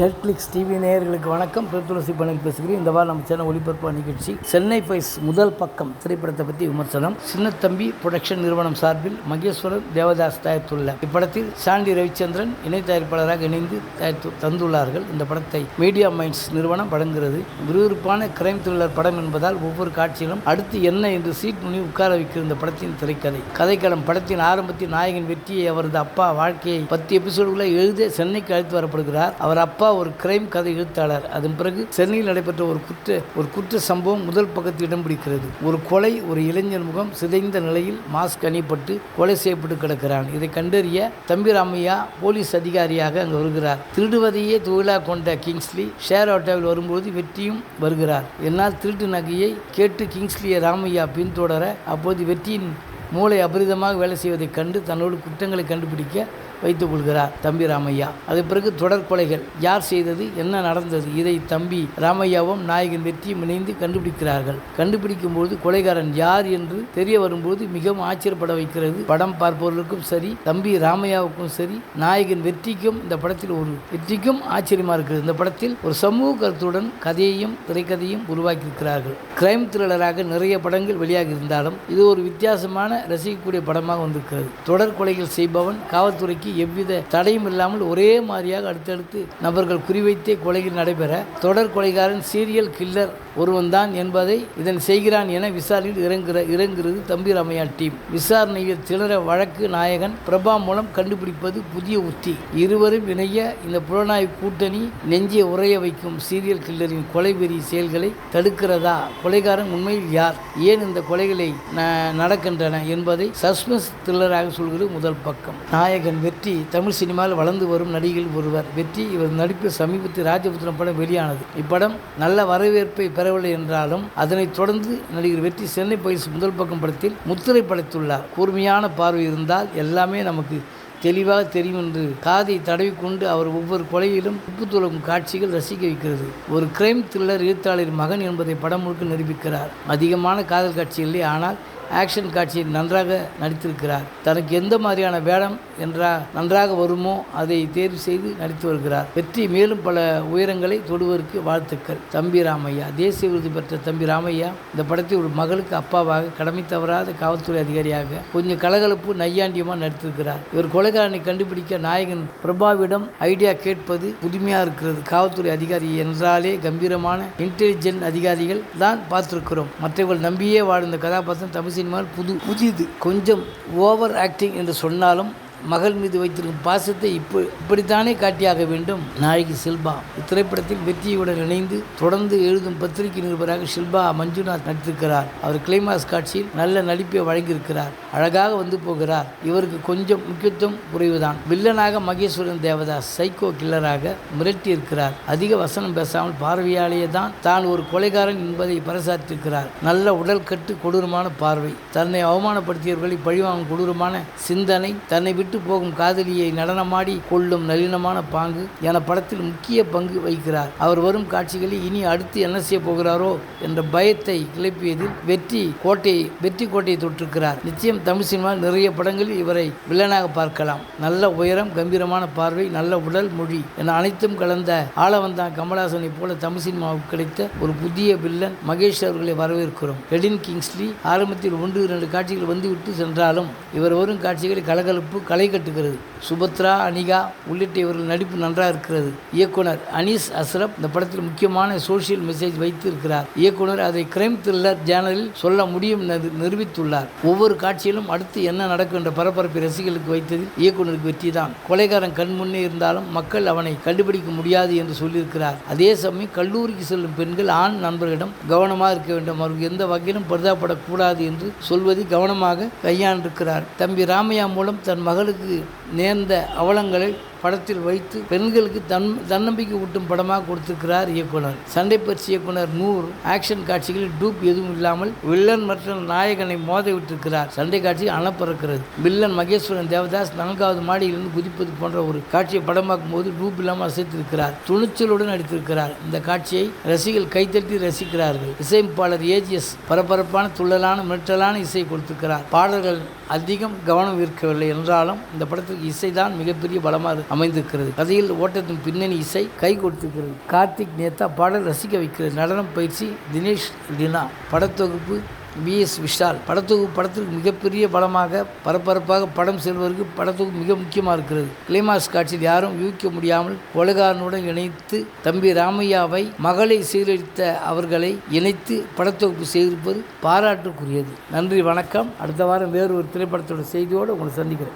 Netflix TV நேயர்களுக்கு வணக்கம். பிரத்துளசி பணியில் பேசுகிறேன். இந்த வாரம் நம்ம சேனல் ஒளிபரப்பு நிகழ்ச்சி சென்னை பைஸ் முதல் பக்கம் திரைப்படத்தை பற்றி விமர்சனம். சின்னத்தம்பி புரொடக்ஷன் நிறுவனம் சார்பில் மகேஸ்வரன் தேவதாஸ் தயாரித்துள்ள இப்படத்தில் சாண்டி ரவிச்சந்திரன் இணை தயாரிப்பாளராக இணைந்து தயாரித்து தந்துள்ளார்கள். இந்த படத்தை மீடியா மைண்ட்ஸ் நிறுவனம் வழங்குகிறது விறுவிறுப்பான கிரைம் த்ரில்லர் படம் என்பதால் ஒவ்வொரு காட்சியிலும் அடுத்து என்ன என்று சீட் முனி உட்கார வைக்கிற இந்த படத்தின் திரைக்கதை. கதைக்களம் படத்தின் ஆரம்பத்தில் நாயகன் வெற்றியை அவரது அப்பா வாழ்க்கையை பத்து எபிசோடுகளை எழுத சென்னைக்கு அழைத்து வரப்படுகிறார். அவர் அப்பா ஒரு கிரைம் கதை எழுத்தாளர். அதன் பிறகு சென்னையில் நடைபெற்ற ஒரு குற்ற ஒரு குற்ற சம்பவம் முதல் பக்கத்தில் இடம் பிடிக்கிறது. ஒரு கொலை ஒரு இளைஞர் முகம் சிதைந்த நிலையில் மாஸ்க் அணியப்பட்டு கொலை செய்யப்பட்டு கிடக்கிறான். இதை கண்டறிய தம்பிராமையா போலீஸ் அதிகாரியாக அங்கு வருகிறார். திருடுவதையே தொழிலாக கொண்ட கிங்ஸ்லி ஷேர் ஆட்டோவில் வரும்போது வெற்றியும் வருகிறார். என்னால் திருட்டு நகையை கேட்டு கிங்ஸ்லியை ராமையா பின்தொடர அப்போது வெற்றியின் மூளை அபரிதமாக வேலை செய்வதைக் கண்டு தன்னோடு குற்றங்களை கண்டுபிடிக்க வைத்துக் கொள்கிறார் தம்பி ராமையா. அது பிறகு தொடர் கொலைகள். யார் செய்தது? என்ன நடந்தது? இதை தம்பி ராமையாவும் நாயகன் வெற்றியும் இணைந்து கண்டுபிடிக்கிறார்கள். கண்டுபிடிக்கும் போது கொலைகாரன் யார் என்று தெரிய வரும்போது மிகவும் ஆச்சரியப்பட வைக்கிறது. படம் பார்ப்பவர்களுக்கும் சரி தம்பி ராமையாவுக்கும் சரி நாயகன் வெற்றிக்கும் இந்த படத்தில் ஒரு வெற்றிக்கும் ஆச்சரியமா இருக்கிறது இந்த படத்தில் ஒரு சமூக கருத்துடன் கதையையும் திரைக்கதையும் உருவாக்கியிருக்கிறார்கள். கிரைம் த்ரில்லராக நிறைய படங்கள் வெளியாகி இருந்தாலும் இது ஒரு வித்தியாசமான ரசிக்கக்கூடிய படமாக வந்திருக்கிறது. தொடர் கொலைகள் செய்பவன் காவல்துறைக்கு எவ்வித தடையும் இல்லாமல் ஒரே மாதிரியாக அடுத்தடுத்து நபர்கள் குறிவைத்தே கொலைகள் நடைபெற தொடர் கொலைகாரன் சீரியல் கில்லர் ஒருவன் தான் என்பதை இதன் செய்கிறான் என விசாரணையில் இறங்குற இறங்குகிறது தம்பி ராமையா டீம். விசாரணையில் திணற வழக்கு நாயகன் பிரபா மூலம் கண்டுபிடிப்பது புதிய உத்தி. இருவரும் இணைய இந்த புலனாய்வு கூட்டணி நெஞ்சிய உறைய வைக்கும் சீரியல் கில்லரின் கொலைவெறி செயல்களை தடுக்கிறதா? கொலைகாரன் உண்மையில் யார்? ஏன் இந்த கொலைகளை ந- நடக்கின்றன என்பதை சஸ்பென்ஸ் த்ரில்லராக சொல்கிறது முதல் பக்கம். நாயகன் வெற்றி தமிழ் சினிமாவில் வளர்ந்து வரும் நடிகர்கள் ஒருவர். வெற்றி இவர் நடிப்பு சமீபத்தில் ராஜபுத்திரம் படம் வெளியானது. இப்படம் நல்ல வரவேற்பை பெற வரவில்லை என்றாலும் அதனைத் தொடர்ந்து நடிகர் வெற்றி சென்னை பயிற்சி முதல் பக்கம் படத்தில் முத்திரை படைத்துள்ளார். கூர்மையான பார்வை இருந்தால் எல்லாமே நமக்கு தெளிவாக தெரியும் என்று காதை தடவிக்கொண்டு அவர் ஒவ்வொரு கொலையிலும் உப்பு துளக்கும் காட்சிகள் ரசிக்க வைக்கிறது. ஒரு கிரைம் த்ரில்லர் எழுத்தாளர் மகன் என்பதை படம் முழுக்க நிரூபிக்கிறார். அதிகமான காதல் காட்சி இல்லை ஆனால் ஆக்ஷன் காட்சியில் நன்றாக நடித்திருக்கிறார். தனக்கு எந்த மாதிரியான வேடம் என்றா நன்றாக வருமோ அதை தேர்வு செய்து நடித்து வருகிறார். வெற்றி மேலும் பல உயரங்களை தொடுவதற்கு வாழ்த்துக்கள். தம்பி ராமையா தேசிய விருது பெற்ற தம்பி ராமையா இந்த படத்தை ஒரு மகளுக்கு அப்பாவாக கடமை தவறாத காவல்துறை அதிகாரியாக கொஞ்சம் கலகலப்பு நையாண்டியமாக நடித்திருக்கிறார். இவர் கொலைகாரனை கண்டுபிடிக்க நாயகன் பிரபாவிடம் ஐடியா கேட்பது புதுமையாக இருக்கிறது. காவல்துறை அதிகாரி என்றாலே கம்பீரமான இன்டெலிஜென்ட் அதிகாரிகள் தான் பார்த்திருக்கிறோம். மற்றவர்கள் நம்பியே வாழ்ந்த கதாபாத்திரம் தமிழ் சினிமாவில் புது புதியது. கொஞ்சம் ஓவர் ஆக்டிங் என்று சொன்னாலும் மகள் மீது வைத்திருக்கும் பாசத்தை இப்போ இப்படித்தானே காட்டியாக வேண்டும்? நாயகி சில்பா இத்திரைப்படத்தில் வெற்றியுடன் இணைந்து தொடர்ந்து எழுதும் பத்திரிகை நிருபராக ஷில்பா மஞ்சுநாத் நடித்திருக்கிறார். அவர் கிளைமாஸ் காட்சியில் நல்ல நடிப்பை வழங்கியிருக்கிறார். அழகாக வந்து போகிறார். இவருக்கு கொஞ்சம் முக்கியத்துவம் குறைவுதான். வில்லனாக மகேஸ்வரன் தேவதாஸ் சைக்கோ கில்லராக மிரட்டி இருக்கிறார் அதிக வசனம் பேசாமல் பார்வையாலேயே தான் தான் ஒரு கொலைகாரன் என்பதை பறைசாற்றிருக்கிறார் நல்ல உடல் கட்டு கொடூரமான பார்வை. தன்னை அவமானப்படுத்தியவர்களை பழிவாங்கும் கொடூரமான சிந்தனை தன்னை விட்டு போகும் காதலியை நடனமாடி கொள்ளும் நளினமான பாங்கு என படத்தில் முக்கிய பங்கு வகிக்கிறார். அவர் வரும் காட்சிகளில் இனி அடுத்து என்ன செய்ய போகிறாரோ என்ற பயத்தை கிளப்பியதில் வெற்றி கோட்டையை வெற்றி கோட்டையை தொற்றிருக்கிறார் நிச்சயம் தமிழ் சினிமா நிறைய படங்களில் இவரை வில்லனாக பார்க்கலாம். நல்ல உயரம் கம்பீரமான பார்வை நல்ல உடல் மொழி என அனைத்தும் கலந்த ஆளவந்தான் கமலாசனை போல தமிழ் சினிமாவுக்கு கிடைத்த ஒரு புதிய வில்லன் மகேஷ் அவர்களை வரவேற்கிறோம். எடின் கிங்ஸ்லி ஆரம்பத்தில் ஒன்று இரண்டு காட்சிகள் வந்துவிட்டு சென்றாலும் இவர் வரும் காட்சிகளை கலகலப்பு களை கட்டுகிறது. சுபத்ரா அனிகா உள்ளிட்ட இவர்கள் நடிப்பு நன்றாக இருக்கிறது. இயக்குனர் அனீஸ் அஸ்ரப் இந்த படத்தில் முக்கியமான சோஷியல் மெசேஜ் வைத்து இருக்கிறார் இயக்குனர் அதை கிரைம் த்ரில்லர் ஜேனலில் சொல்ல முடியும் நிரூபித்துள்ளார். ஒவ்வொரு காட்சியிலும் அடுத்து என்ன நடக்கும் என்ற பரபரப்பை ரசிகர்களுக்கு வைத்ததில் இயக்குனருக்கு வெற்றிதான். கொலைகாரன் கண் முன்னே இருந்தாலும் மக்கள் அவனை கண்டுபிடிக்க முடியாது என்று சொல்லியிருக்கிறார். அதே சமயம் கல்லூரிக்கு செல்லும் பெண்கள் ஆண் நண்பர்களிடம் கவனமாக இருக்க வேண்டும். அவருக்கு எந்த வகையிலும் பரிதாபப்படக்கூடாது என்று சொல்வதை கவனமாக கையாண்டிருக்கிறார். தம்பி ராமையா மூலம் தன் மகள் மகளுக்கு நேர்ந்த அவலங்களை படத்தில் வைத்து பெண்களுக்கு தன் தன்னம்பிக்கை ஊட்டும் படமாக கொடுத்திருக்கிறார் இயக்குனர். சண்டை பயிற்சி இயக்குனர் நூர் ஆக்ஷன் காட்சிகளில் டூப் எதுவும் இல்லாமல் வில்லன் மற்றும் நாயகனை மோத விட்டிருக்கிறார். சண்டை காட்சி அணப்பறக்கிறது வில்லன் மகேஸ்வரன் தேவதாஸ் நான்காவது மாடியிலிருந்து குதிப்பது போன்ற ஒரு காட்சியை படமாக்கும் போது டூப் இல்லாமல் அசைத்திருக்கிறார். துணிச்சலுடன் நடித்திருக்கிறார். இந்த காட்சியை ரசிகர்கள் கைத்தட்டி ரசிக்கிறார்கள். இசையமைப்பாளர் ஏஜிஎஸ் பரபரப்பான துள்ளலான மிரட்டலான இசை கொடுத்திருக்கிறார். பாடல்கள் அதிகம் கவனம் இருக்கவில்லை என்றாலும் இந்த படத்திற்கு படத்துக்கு இசைதான் மிகப்பெரிய பலமாக அமைந்திருக்கிறது. கதையில் ஓட்டத்தின் பின்னணி இசை கை கொடுத்திருக்கிறது. கார்த்திக் நேத்தா பாடல் ரசிக்க வைக்கிறது. நடனம் பயிற்சி தினேஷ் லினா. படத்தொகுப்பு பிஎஸ் விஷால். படத்தொகுப்பு படத்திற்கு மிகப்பெரிய பலமாக பரபரப்பாக படம் செல்வதற்கு படத்தொகுப்பு மிக முக்கியமாக இருக்கிறது. கிளைமாஸ் காட்சியில் யாரும் யூகிக்க முடியாமல் கொலகாரனுடன் இணைத்து தம்பி ராமையாவை மகளை சீரழித்த அவர்களை இணைத்து படத்தொகுப்பு செய்திருப்பது பாராட்டுக்குரியது. நன்றி வணக்கம். அடுத்த வாரம் வேறு ஒரு திரைப்படத்தோட செய்தியோடு உங்களை சந்திக்கிறேன்.